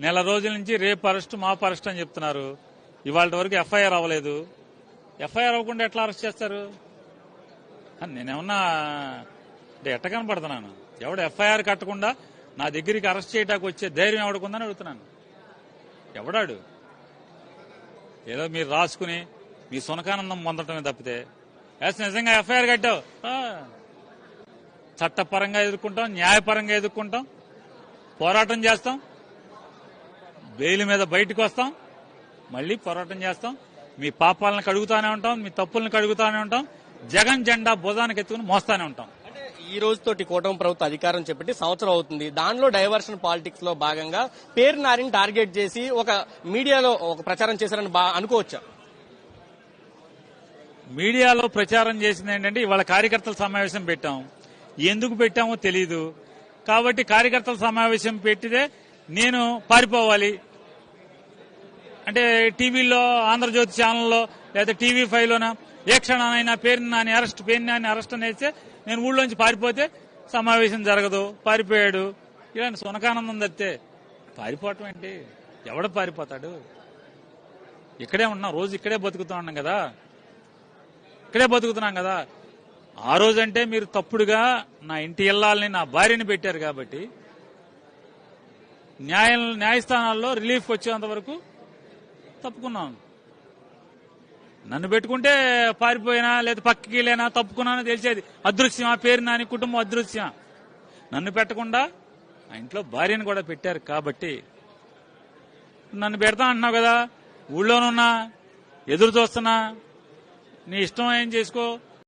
నెల రోజుల నుంచి రేపు అరెస్ట్ మా అరెస్ట్ అని చెప్తున్నారు. ఇవాళ వరకు ఎఫ్ఐఆర్ అవ్వలేదు. ఎఫ్ఐఆర్ అవ్వకుండా ఎట్లా అరెస్ట్ చేస్తారు? నేనేమన్నా అంటే ఎట్ట కనపడుతున్నాను? ఎవడు ఎఫ్ఐఆర్ కట్టకుండా నా దగ్గరికి అరెస్ట్ చేయడానికి వచ్చే ధైర్యం ఎవడుకుందని అడుగుతున్నాను. ఎవడాడు? ఏదో మీరు రాసుకుని మీ సునకానందం పొందటమే తప్పితే. ఎస్ నిజంగా ఎఫ్ఐఆర్ కట్టావు? చట్టపరంగా ఎదుర్కొంటాం న్యాయపరంగా ఎదుర్కొంటాం పోరాటం చేస్తాం. బెయిల్ మీద బయటకు వస్తాం మళ్ళీ పోరాటం చేస్తాం. మీ పాపాలను కడుగుతానే ఉంటాం మీ తప్పులను కడుగుతానే ఉంటాం జగన్ జెండా భుజానికి ఎత్తుకుని మోస్తానే ఉంటాం. ఈ రోజుతోటి కూటమి ప్రభుత్వం అధికారం చేపట్టి సంవత్సరం అవుతుంది. దానిలో డైవర్షన్ పాలిటిక్స్లో భాగంగా పేరు నారిని టార్గెట్ చేసి ఒక మీడియాలో ఒక ప్రచారం చేశారని బా అనుకోవచ్చా? మీడియాలో ప్రచారం చేసింది ఏంటంటే ఇవాళ కార్యకర్తల సమావేశం పెట్టాం. ఎందుకు పెట్టామో తెలియదు కాబట్టి కార్యకర్తల సమావేశం పెట్టితే నేను పారిపోవాలి. అంటే టీవీలో ఆంధ్రజ్యోతి ఛానల్లో లేదా టీవీ ఫైవ్లో ఏ క్షణానైనా పేరు నాని అరెస్ట్ పేరు నాని అరెస్ట్ అనేస్తే నేను ఊళ్ళోంచి పారిపోతే సమావేశం జరగదు పారిపోయాడు. ఇలాంటి సునకానందం తప్పితే పారిపోవటం ఏంటి? ఎవడ పారిపోతాడు? ఇక్కడే ఉన్నాం రోజు ఇక్కడే బతుకుతున్నాం కదా. ఇక్కడే బతుకుతున్నాం కదా. ఆ రోజంటే మీరు తప్పుడుగా నా ఇంటి ఇల్లాలని నా భార్యని పెట్టారు కాబట్టి న్యాయ న్యాయస్థానాల్లో రిలీఫ్ వచ్చేంత వరకు తప్పుకున్నాం నన్ను పెట్టుకుంటే పారిపోయినా లేదా పక్కకి వెళ్ళినా తప్పుకున్నానో తెలిసేది. అదృశ్యమా పేరు నాని కుటుంబం అదృశ్యం. నన్ను పెట్టకుండా ఆ ఇంట్లో భార్యను కూడా పెట్టారు కాబట్టి నన్ను పెడతా అంటున్నావు కదా ఊళ్ళోనున్నా ఎదురు చూస్తున్నా నీ ఇష్టం ఏం చేసుకో